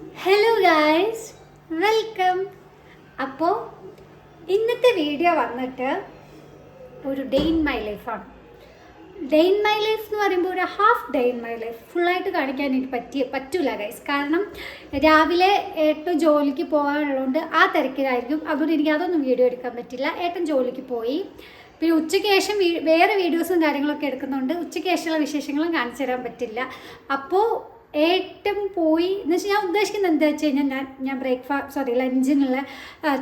Hello guys welcome അപ്പോൾ ഇന്നത്തെ video വന്നിട്ട് ഒരു ഡേ ഇൻ മൈ ലൈഫാണ് ഡേ ഇൻ മൈ ലൈഫ് എന്ന് പറയുമ്പോൾ ഒരു half day in my life ഫുള്ളായിട്ട് കാണിക്കാൻ എനിക്ക് പറ്റിയ പറ്റൂല ഗൈസ് കാരണം രാവിലെ ഏട്ടൻ ജോലിക്ക് പോകാനുള്ളതുകൊണ്ട് ആ തിരക്കിലായിരിക്കും. അതുകൊണ്ട് എനിക്ക് അതൊന്നും വീഡിയോ എടുക്കാൻ പറ്റില്ല. ഏട്ടൻ ജോലിക്ക് പോയി. പിന്നെ ഉച്ചയ്ക്ക് ശേഷം വേറെ വീഡിയോസും കാര്യങ്ങളൊക്കെ എടുക്കുന്നതുകൊണ്ട് ഉച്ചയ്ക്ക് ശേഷമുള്ള വിശേഷങ്ങളും കാണിച്ചു തരാൻ പറ്റില്ല. അപ്പോൾ ഏട്ടൻ പോയി എന്ന് വെച്ചാൽ ഞാൻ ഉദ്ദേശിക്കുന്നത് എന്താ വെച്ച് കഴിഞ്ഞാൽ ഞാൻ ഞാൻ ബ്രേക്ക്ഫാസ്റ്റ് സോറി ലഞ്ചിനുള്ള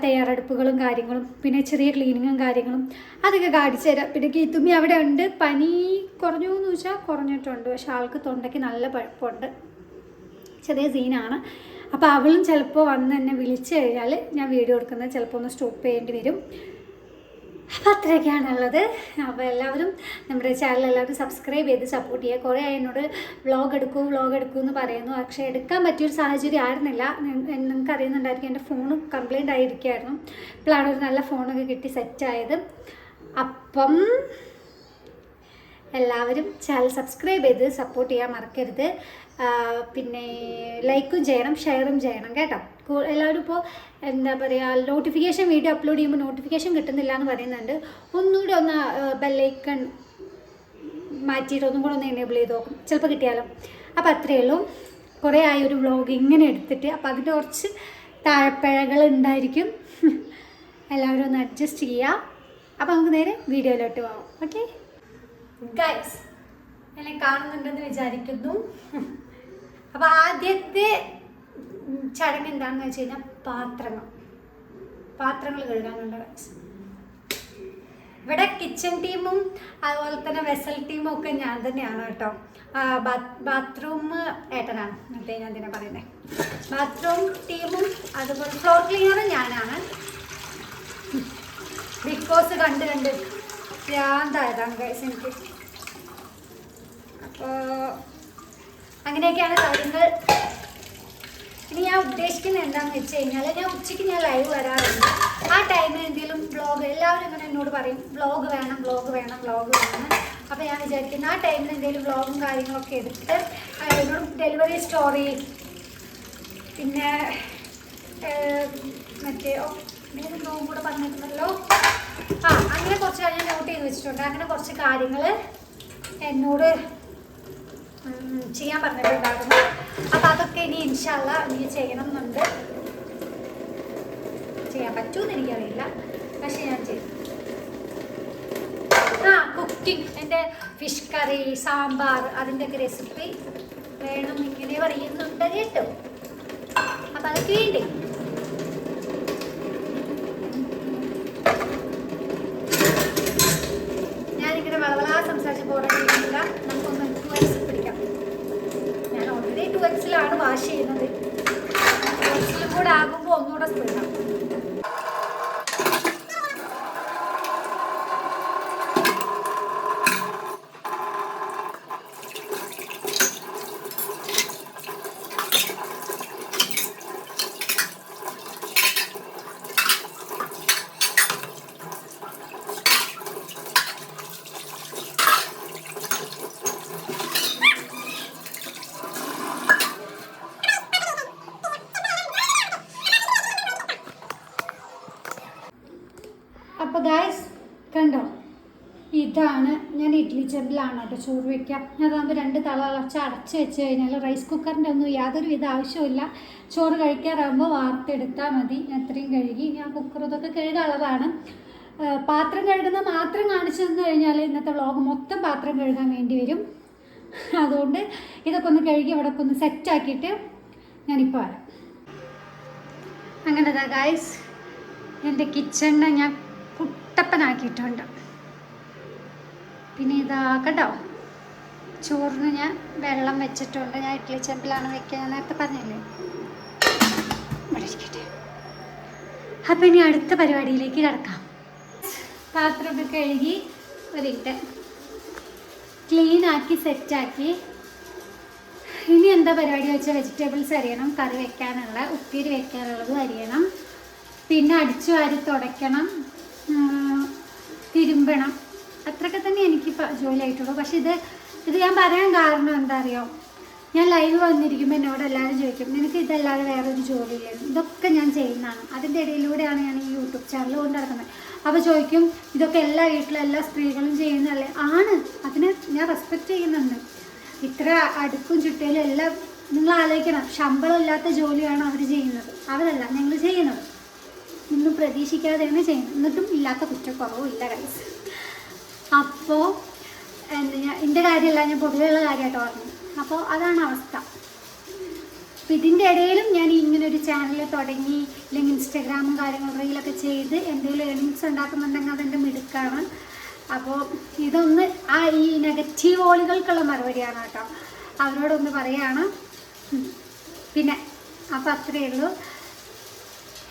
തയ്യാറെടുപ്പുകളും കാര്യങ്ങളും പിന്നെ ചെറിയ ക്ലീനിങ്ങും കാര്യങ്ങളും അതൊക്കെ കാണിച്ചു തരാം. പിന്നെ കീത്തുമ്മി അവിടെ ഉണ്ട്. പനി കുറഞ്ഞു എന്ന് വെച്ചാൽ കുറഞ്ഞിട്ടുണ്ട്. പക്ഷെ ആൾക്ക് തൊണ്ടയ്ക്ക് നല്ല പഴപ്പുണ്ട്. ചെറിയ സീനാണ്. അപ്പോൾ അവളും ചിലപ്പോൾ വന്ന് എന്നെ വിളിച്ചു കഴിഞ്ഞാൽ ഞാൻ വീഡിയോ എടുക്കുന്നത് ചിലപ്പോൾ ഒന്ന് സ്റ്റോപ്പ് ചെയ്യേണ്ടി വരും. അപ്പോൾ അത്രയൊക്കെയാണുള്ളത്. അപ്പോൾ എല്ലാവരും നമ്മുടെ ചാനൽ എല്ലാവരും സബ്സ്ക്രൈബ് ചെയ്ത് സപ്പോർട്ട് ചെയ്യുക. കുറേ എന്നോട് വ്ളോഗ് എടുക്കൂ വ്ളോഗ് എടുക്കൂ എന്ന് പറയുന്നു. പക്ഷേ എടുക്കാൻ പറ്റിയൊരു സാഹചര്യം ആയിരുന്നില്ല. നിങ്ങൾക്ക് അറിയുന്നുണ്ടായിരിക്കും എന്റെ ഫോൺ കംപ്ലൈന്റ് ആയിരിക്കുമായിരുന്നു ഇപ്പോഴാണ് ഒരു നല്ല ഫോണൊക്കെ കിട്ടി സെറ്റായത് അപ്പം എല്ലാവരും ചാനൽ സബ്സ്ക്രൈബ് ചെയ്ത് സപ്പോർട്ട് ചെയ്യാൻ മറക്കരുത്. പിന്നെ ലൈക്കും ചെയ്യണം ഷെയറും ചെയ്യണം കേട്ടോ. കൂ- എല്ലാവരും ഇപ്പോൾ എന്താ പറയുക നോട്ടിഫിക്കേഷൻ വീഡിയോ അപ്ലോഡ് ചെയ്യുമ്പോൾ നോട്ടിഫിക്കേഷൻ കിട്ടുന്നില്ല എന്ന് പറയുന്നുണ്ട്. ഒന്നുകൂടി ഒന്ന് ബെല്ലൈക്കൺ മാറ്റിയിട്ട് ഒന്നും കൂടെ ഒന്ന് എനേബിൾ ചെയ്ത് നോക്കും. ചിലപ്പോൾ കിട്ടിയാലോ. അപ്പോൾ അത്രയേ ഉള്ളൂ. കുറേ ആയി ഒരു വ്ളോഗ് ഇങ്ങനെ എടുത്തിട്ട് അപ്പോൾ അതിന്റെ കുറച്ച് താഴെപ്പിഴകൾ ഉണ്ടായിരിക്കും. എല്ലാവരും ഒന്ന് അഡ്ജസ്റ്റ് ചെയ്യുക. അപ്പോൾ നമുക്ക് നേരെ വീഡിയോയിലോട്ട് പോകാം ഓക്കെ ഗൈസ് എന്നെ കാണുന്നുണ്ടെന്ന് വിചാരിക്കുന്നു. അപ്പോൾ ആദ്യത്തെ ചടങ്ങ് എന്താണെന്ന് വെച്ച് കഴിഞ്ഞാൽ പാത്രങ്ങൾ. പാത്രങ്ങൾ കഴുകാനുണ്ട് ഇവിടെ കിച്ചൺ ടീമും അതുപോലെ തന്നെ വെസൽ ടീമും ഒക്കെ ഞാൻ തന്നെയാണ് കേട്ടോ. ബാത്റൂം ഏട്ടനാണ്. എന്നിട്ട് ഞാൻ തന്നെ പറയുന്നത് ബാത്റൂം ടീമും അതുപോലെ ഫ്ലോർ ക്ലീനറും ഞാനാണ്. ബിഗ് ബോസ് കണ്ട് കണ്ട് ഭ്രാന്തായതാണ് ഗൈസ് എനിക്ക്. അപ്പോൾ അങ്ങനെയൊക്കെയാണ് കാര്യങ്ങൾ. ഇനി ഞാൻ ഉദ്ദേശിക്കുന്നത് എന്താണെന്ന് വെച്ച് കഴിഞ്ഞാൽ ഞാൻ ഉച്ചയ്ക്ക് ഞാൻ ലൈവ് വരാറുണ്ട്. ആ ടൈമിൽ എന്തെങ്കിലും വ്ളോഗ് എല്ലാവരും ഇങ്ങനെ എന്നോട് പറയും വ്ളോഗ് വേണം വ്ളോഗ് വേണം വ്ളോഗ് വേണം. അപ്പോൾ ഞാൻ വിചാരിക്കുന്നു ആ ടൈമിൽ എന്തെങ്കിലും വ്ളോഗും കാര്യങ്ങളൊക്കെ എടുത്ത് എന്നോട് ഡെലിവറി സ്റ്റോറി പിന്നെ മറ്റേ വേറെ നോവും കൂടെ പറഞ്ഞിട്ടുണ്ടല്ലോ ആ അങ്ങനെ കുറച്ച് ഞാൻ നോട്ട് ചെയ്ത് വെച്ചിട്ടുണ്ട്. അങ്ങനെ കുറച്ച് കാര്യങ്ങൾ എന്നോട് ചെയ്യാൻ പറഞ്ഞിട്ടുണ്ടായിരുന്നു. അപ്പൊ അതൊക്കെ ഇനി ഇൻഷാല്ല ഇനി ചെയ്യണം എന്നുണ്ട് ചെയ്യാൻ പറ്റുമെന്ന് എനിക്കറിയില്ല. പക്ഷെ ഞാൻ ചെയ്യും. ആ കുക്കിംഗ് എന്റെ ഫിഷ് കറി സാമ്പാർ അതിന്റെയൊക്കെ റെസിപ്പി വേണം ഇങ്ങനെ പറയുന്നുണ്ട് കേട്ടോ. അപ്പം അതൊക്കെ വേണ്ടി? ഞാനിങ്ങനെ വളവളാ സംസാരിച്ച് പോരാടില്ല നമുക്കൊന്ന് ടു എക്സ് പിടിക്കാം ഞാൻ ടു വാഷ് ചെയ്യുന്നത്. ടു എക്സിലും കൂടെ ആകുമ്പോൾ ഒന്നുകൂടെ സ്പീഡാണ് അപ്പോൾ ഗായ്സ് കണ്ടോ ഇതാണ് ഞാൻ ചെമ്പിലാണ് കേട്ടോ. ചോറ് വയ്ക്കുക അതാകുമ്പോൾ രണ്ട് തള അളച്ച് അടച്ച് വെച്ച് കഴിഞ്ഞാൽ റൈസ് കുക്കറിന്റെ ഒന്നും യാതൊരു വിധ ആവശ്യമില്ല ചോറ് കഴിക്കാറാകുമ്പോൾ വാർത്തെടുത്താൽ മതി. അത്രയും കഴുകി. ഞാൻ കുക്കർ ഇതൊക്കെ കഴുകാനുള്ളതാണ്. പാത്രം കഴുകുന്ന മാത്രം കാണിച്ചു തന്നു കഴിഞ്ഞാൽ ഇന്നത്തെ വ്ളോഗ് മൊത്തം പാത്രം കഴുകാൻ വേണ്ടി വരും. അതുകൊണ്ട് ഇതൊക്കെ ഒന്ന് കഴുകി ഇവിടെ ഒന്ന് സെറ്റാക്കിയിട്ട് ഞാനിപ്പോൾ വരാം. അങ്ങനെ ഗായ്സ് എന്റെ കിച്ചണിനെ ഞാൻ കുട്ടപ്പനാക്കിയിട്ടുണ്ട്. പിന്നെ ഇതാ കണ്ടോ? ചോറിന് ഞാൻ വെള്ളം വെച്ചിട്ടുണ്ട്. ഞാൻ ഇഡ്ഡലി ചെമ്പിലാണ് വെക്കുക. ഞാൻ നേരത്തെ പറഞ്ഞില്ലേ? ഇവിടെ അപ്പം ഇനി അടുത്ത പരിപാടിയിലേക്ക് കിടക്കാം. പാത്രമൊക്കെ കഴുകി ഒരിട്ട് ക്ലീൻ ആക്കി സെറ്റാക്കി ഇനി എന്താ പരിപാടി വെച്ചാൽ വെജിറ്റബിൾസ് അരിയണം കറി വെക്കാനുള്ള ഉപ്പേരി വെക്കാനുള്ളത് അരിയണം. പിന്നെ അടിച്ചു വാരി തുടയ്ക്കണം. തിരുമ്പണം. അത്രയൊക്കെ തന്നെ എനിക്ക് ജോലി ആയിട്ടുള്ളൂ പക്ഷെ ഇത് ഇത് ഞാൻ പറയാൻ കാരണം എന്താ അറിയോ ഞാൻ ലൈവ് വന്നിരിക്കുമ്പോൾ എന്നോട് എല്ലാവരും ചോദിക്കും നിനക്ക് ഇതല്ലാതെ വേറൊരു ജോലിയില്ല? ഇതൊക്കെ ഞാൻ ചെയ്യുന്നതാണ്. അതിന്റെ ഇടയിലൂടെയാണ് ഞാൻ ഈ യൂട്യൂബ് ചാനൽ കൊണ്ട് നടക്കുന്നത്. അപ്പോൾ ചോദിക്കും ഇതൊക്കെ എല്ലാ വീട്ടിലും എല്ലാ സ്ത്രീകളും ചെയ്യുന്നതല്ലേ? ആണ്. അതിന് ഞാൻ റെസ്പെക്റ്റ് ചെയ്യുന്നുണ്ട്. ഇത്ര അടുക്കും ചുറ്റയിലും എല്ലാം നിങ്ങൾ ആലോചിക്കണം. ശമ്പളം ഇല്ലാത്ത ജോലിയാണ് അവർ ചെയ്യുന്നത്? അവരല്ല. ഞങ്ങൾ ചെയ്യുന്നത്. ഇന്നും പ്രതീക്ഷിക്കാതെയാണ് ചെയ്യുന്നത്. എന്നിട്ടും ഇല്ലാത്ത കുറ്റക്കുറവും ഇല്ല കൈസ് അപ്പോൾ എന്താ എന്റെ കാര്യമല്ല ഞാൻ പൊതുവെയുള്ള കാര്യമായിട്ട് പറഞ്ഞു അപ്പോൾ അതാണ് അവസ്ഥ. അപ്പം ഇതിന്റെ ഇടയിലും ഞാൻ ഇങ്ങനെ ഒരു ചാനൽ തുടങ്ങി അല്ലെങ്കിൽ ഇൻസ്റ്റാഗ്രാമും കാര്യങ്ങളും റീലൊക്കെ ചെയ്ത് എന്തെങ്കിലും ഏണിങ്സ് ഉണ്ടാക്കുന്നുണ്ടെങ്കിൽ അതെന്റെ മിടുക്കാണ്. അപ്പോൾ ഇതൊന്ന് ആ ഈ നെഗറ്റീവ് ഓളുകൾക്കുള്ള മറുപടിയാണ് കേട്ടോ. അവരോടൊന്ന് പറയുകയാണ് പിന്നെ അപ്പോൾ അത്രയേ ഉള്ളൂ.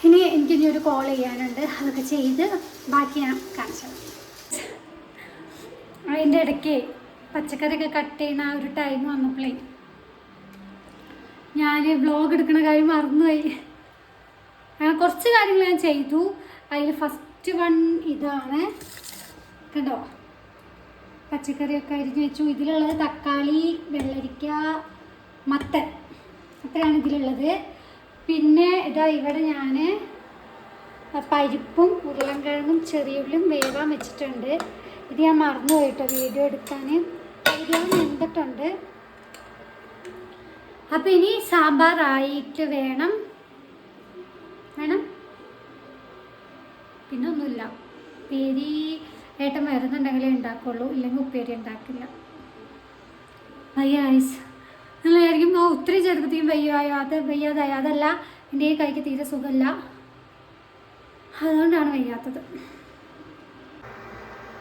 ഇനി എനിക്കിനി ഒരു കോൾ ചെയ്യാനുണ്ട്. അതൊക്കെ ചെയ്ത് ബാക്കി ഞാൻ കാണിച്ചു അതിന്റെ ഇടയ്ക്ക് പച്ചക്കറിയൊക്കെ കട്ട് ചെയ്യുന്ന ആ ഒരു ടൈം വന്നപ്പോഴേ ഞാൻ വ്ലോഗ് എടുക്കുന്ന കാര്യം മറന്നുപോയി. അങ്ങനെ കുറച്ച് കാര്യങ്ങൾ ഞാൻ ചെയ്തു. അതിൽ ഫസ്റ്റ് വൺ ഇതാണ്. കണ്ടോ? പച്ചക്കറിയൊക്കെ അരിഞ്ഞ് വെച്ചു. ഇതിലുള്ളത് തക്കാളി വെള്ളരിക്ക മത്തൻ. അത്രയാണ് ഇതിലുള്ളത്. പിന്നെ ഇതാ ഇവിടെ ഞാൻ പരിപ്പും ഉരുളൻകിഴങ്ങും ചെറിയുള്ളിയും വേവാൻ വെച്ചിട്ടുണ്ട്. ഇത് ഞാൻ മറന്നു പോയിട്ടോ വീഡിയോ എടുക്കാൻ ഇത് ഞാൻ വെന്തിട്ടുണ്ട് അപ്പം ഇനി സാമ്പാർ ആയിട്ട് വേണം. വേണം. പിന്നെ ഒന്നുമില്ല. ഉപ്പേരി ഏട്ടൻ വരുന്നുണ്ടെങ്കിലേ ഉണ്ടാക്കുള്ളൂ. ഇല്ലെങ്കിൽ ഉപ്പേരി ഉണ്ടാക്കില്ല. വയ്യ നിങ്ങളായിരിക്കും ആ ഒത്തിരി ചെറുപ്പത്തേക്കും വയ്യായോ? അത് വയ്യാതായോ? അതല്ല. എന്റെ കൈക്ക് തീരെ സുഖമല്ല. അതുകൊണ്ടാണ് വയ്യാത്തത്.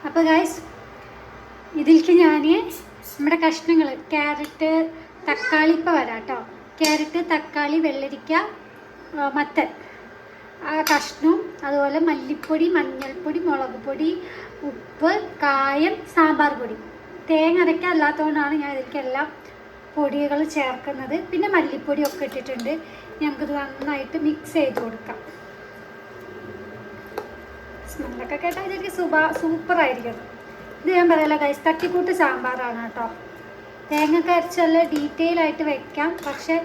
അപ്പോൾ ഗായ്സ് ഇതിലേക്ക് ഞാൻ നമ്മുടെ കഷ്ണങ്ങൾ ക്യാരറ്റ് തക്കാളി ഇപ്പോൾ വരാം കേട്ടോ ക്യാരറ്റ് തക്കാളി വെള്ളരിക്ക മത്തൻ. ആ കഷ്ണവും അതുപോലെ മല്ലിപ്പൊടി മഞ്ഞൾപ്പൊടി മുളക് പൊടി ഉപ്പ് കായം സാമ്പാർ പൊടി. തേങ്ങ അരയ്ക്കല്ലാത്തതുകൊണ്ടാണ് ഞാൻ ഇതിലേക്കെല്ലാം പൊടികൾ ചേർക്കുന്നത്. പിന്നെ മല്ലിപ്പൊടിയൊക്കെ ഇട്ടിട്ടുണ്ട്. നമുക്കിത് നന്നായിട്ട് മിക്സ് ചെയ്ത് കൊടുക്കാം. സ്മെല്ലൊക്കെ കേട്ടാൽ ശരിക്കും സൂപ്പർ സൂപ്പറായിരിക്കും ഇത് ഞാൻ പറയല കൈസ് തട്ടിക്കൂട്ട് സാമ്പാറാണ് കേട്ടോ. തേങ്ങ കരച്ചല്ല ഡീറ്റെയിൽ ആയിട്ട് വെക്കാം. പക്ഷെ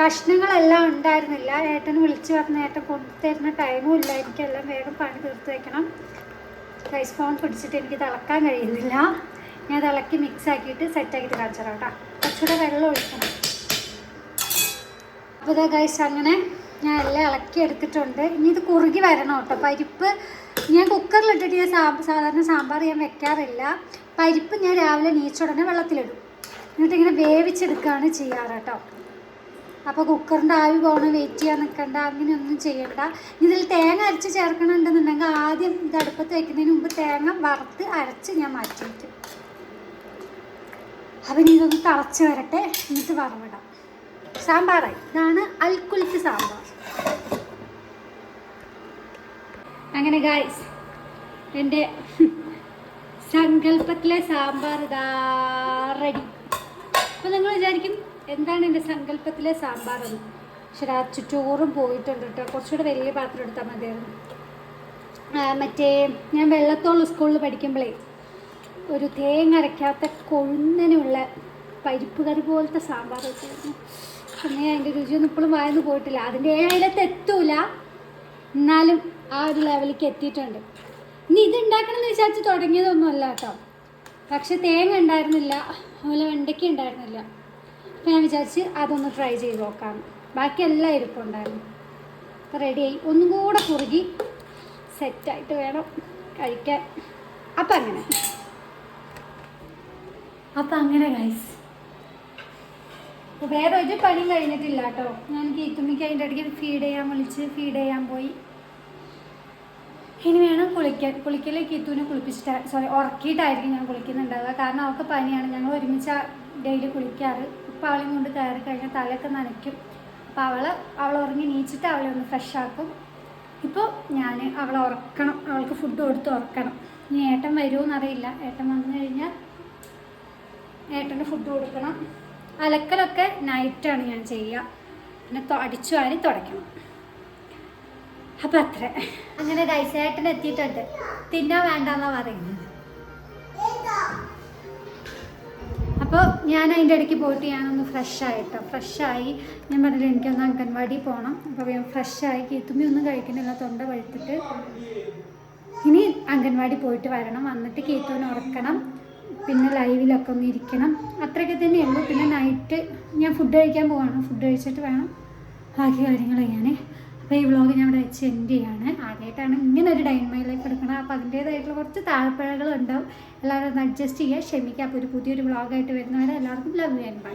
കഷ്ണങ്ങളെല്ലാം ഉണ്ടായിരുന്നില്ല. ഏട്ടന് വിളിച്ച് പറഞ്ഞ ഏട്ടൻ കൊണ്ടുതരുന്ന ടൈമും ഇല്ല. എനിക്കെല്ലാം വേഗം പണി തീർത്ത് വെക്കണം. റൈസ് ഫോൺ പിടിച്ചിട്ട് എനിക്ക് തിളക്കാൻ കഴിയുന്നില്ല. ഞാൻ തിളക്കി മിക്സ് ആക്കിയിട്ട് സെറ്റാക്കിയിട്ട് കാണിച്ചു തരാം കേട്ടോ. കുറച്ചുകൂടെ വെള്ളം ഒഴിക്കണം. അപ്പോൾ ഇതാ ഗൈസ് അങ്ങനെ ഞാൻ എല്ലാം ഇളക്കി എടുത്തിട്ടുണ്ട്. ഇനി ഇത് കുറുകി വരണം കേട്ടോ. പരിപ്പ് ഞാൻ കുക്കറിലിട്ടിട്ട് ഞാൻ സാധാരണ സാമ്പാർ ഞാൻ വെക്കാറില്ല. പരിപ്പ് ഞാൻ രാവിലെ നീച്ചുടനെ വെള്ളത്തിലിടും. എന്നിട്ട് ഇങ്ങനെ വേവിച്ചെടുക്കുകയാണ് ചെയ്യാറ് കേട്ടോ. അപ്പോൾ കുക്കറിന്റെ ആവി പോകണം വെയിറ്റ് ചെയ്യാൻ നിൽക്കണ്ട അങ്ങനെയൊന്നും ചെയ്യണ്ട. ഇതിൽ തേങ്ങ അരച്ച് ചേർക്കണമെന്നുണ്ടെങ്കിൽ ആദ്യം ഇത് അടുപ്പത്ത് വയ്ക്കുന്നതിന് മുമ്പ് തേങ്ങ വറുത്ത് അരച്ച് ഞാൻ മാറ്റി വയ്ക്കും അപ്പം ഇതൊന്ന് തിളച്ച് വരട്ടെ എന്നിട്ട് വറവിടാം. സാമ്പാറായി. ഇതാണ് അൽക്കുലിക്ക് സാമ്പാർ. അങ്ങനെ ഗായ്സ് എന്റെ സങ്കല്പത്തിലെ സാമ്പാർ റെഡി അപ്പോൾ നിങ്ങൾ വിചാരിക്കും എന്താണ് എന്റെ സങ്കല്പത്തിലെ സാമ്പാർ എന്ന്? പക്ഷെ ആ ചുറ്റോറും പോയിട്ടുണ്ട് കേട്ടോ കുറച്ചുകൂടെ വലിയ പാത്രം എടുത്താൽ മതിയായിരുന്നു. മറ്റേ ഞാൻ വെള്ളത്തോളം സ്കൂളിൽ പഠിക്കുമ്പോഴേ ഒരു തേങ്ങ അരയ്ക്കാത്ത കൊഴുന്നനുള്ള പരിപ്പ് കറി പോലത്തെ സാമ്പാർ വെച്ചായിരുന്നു അങ്ങനെ അതിന്റെ രുചിയൊന്നും ഇപ്പോഴും വായന്ന് പോയിട്ടില്ല. അതിന്റെ ഏഴത്ത് എത്തൂല. എന്നാലും ആ ഒരു ലെവലിലേക്ക് എത്തിയിട്ടുണ്ട്. ഇനി ഇത് ഉണ്ടാക്കണം എന്ന് വിചാരിച്ച് തുടങ്ങിയതൊന്നുമല്ല കേട്ടോ പക്ഷെ തേങ്ങ ഉണ്ടായിരുന്നില്ല അതുപോലെ വെണ്ടയ്ക്ക ഉണ്ടായിരുന്നില്ല അപ്പം ഞാൻ വിചാരിച്ച് അതൊന്ന് ട്രൈ ചെയ്ത് നോക്കാം. ബാക്കി എല്ലാം ഇരിപ്പുണ്ടായിരുന്നു അപ്പം റെഡിയായി ഒന്നും കൂടെ കുറുകി സെറ്റായിട്ട് വേണം കഴിക്കാൻ. അപ്പം അങ്ങനെ. അപ്പം അങ്ങനെ ഗൈസ് വേറെ ഒരു പണിയും കഴിഞ്ഞിട്ടില്ല കേട്ടോ ഞാൻ കീത്തുമ്മിക്ക് അതിന്റെ ഇടയ്ക്ക് ഫീഡ് ചെയ്യാൻ വിളിച്ച് ഫീഡ് ചെയ്യാൻ പോയി. ഇനി വേണം കുളിക്കാൻ. കുളിക്കൽ കീത്തുവിനെ കുളിപ്പിച്ചിട്ട് സോറി ഉറക്കിയിട്ടായിരിക്കും ഞാൻ കുളിക്കുന്നുണ്ടാവുക. കാരണം അവൾക്ക് പനിയാണ്. ഞങ്ങൾ ഒരുമിച്ച് ഡെയിലി കുളിക്കാറ്. ഇപ്പം അവളെയും കൊണ്ട് കയറി കഴിഞ്ഞാൽ തലയൊക്കെ നനയ്ക്കും. അപ്പോൾ അവൾ അവൾ ഉറങ്ങി നീച്ചിട്ട് അവളെ ഒന്ന് ഫ്രഷ് ആക്കും. ഇപ്പോൾ ഞാൻ അവളെ ഉറക്കണം. അവൾക്ക് ഫുഡ് കൊടുത്ത് ഉറക്കണം. ഇനി ഏട്ടൻ വരുമോയെന്നറിയില്ല ഏട്ടൻ വന്നു കഴിഞ്ഞാൽ ഏട്ടന് ഫുഡ് കൊടുക്കണം. അലക്കലൊക്കെ നൈറ്റാണ് ഞാൻ ചെയ്യുക പിന്നെ അടിച്ചു വാരി തുടയ്ക്കണം. അപ്പം അത്ര. അങ്ങനെ ഗൈസേട്ടൻ എത്തിയിട്ടുണ്ട്. തിന്നാൻ വേണ്ടെന്നാ പറയുന്നത്. അപ്പം അപ്പോൾ ഞാൻ അതിന്റെ ഇടയ്ക്ക് പോയിട്ട് ഞാനൊന്ന് ഫ്രഷ് ആയിട്ടോ? ഫ്രഷായി ഞാൻ പറഞ്ഞില്ല എനിക്കൊന്ന് അംഗൻവാടി പോകണം അപ്പോൾ ഞാൻ ഫ്രഷായി കീത്തുമ്മി ഒന്നും കഴിക്കണില്ല തൊണ്ട വഴുത്തിട്ട്. ഇനി അംഗൻവാടി പോയിട്ട് വരണം. വന്നിട്ട് കീത്തുവിനെ ഉറക്കണം. പിന്നെ ലൈവിലൊക്കെ ഒന്ന് ഇരിക്കണം. അത്രയൊക്കെ തന്നെയുള്ളൂ പിന്നെ നൈറ്റ് ഞാൻ ഫുഡ് കഴിക്കാൻ പോവാണ്. ഫുഡ് കഴിച്ചിട്ട് വേണം ബാക്കി കാര്യങ്ങൾ ചെയ്യാൻ അപ്പോൾ ഈ വ്ളോഗ് ഞാൻ ഇവിടെ വെച്ച് എൻഡ് ചെയ്യാണ്. ആദ്യമായിട്ടാണ് ഇങ്ങനെ ഒരു ഡൈൻമൈ ലൈഫ് എടുക്കണം അപ്പോൾ അതിന്റേതായിട്ടുള്ള കുറച്ച് താഴ്പ്പിഴകളുണ്ടാവും എല്ലാവരും അഡ്ജസ്റ്റ് ചെയ്യുക. ക്ഷമിക്കുക. അപ്പോൾ ഒരു പുതിയൊരു വ്ളോഗായിട്ട് വരുന്നവരെ എല്ലാവർക്കും ലവ് ചെയ്യാൻ ബൈ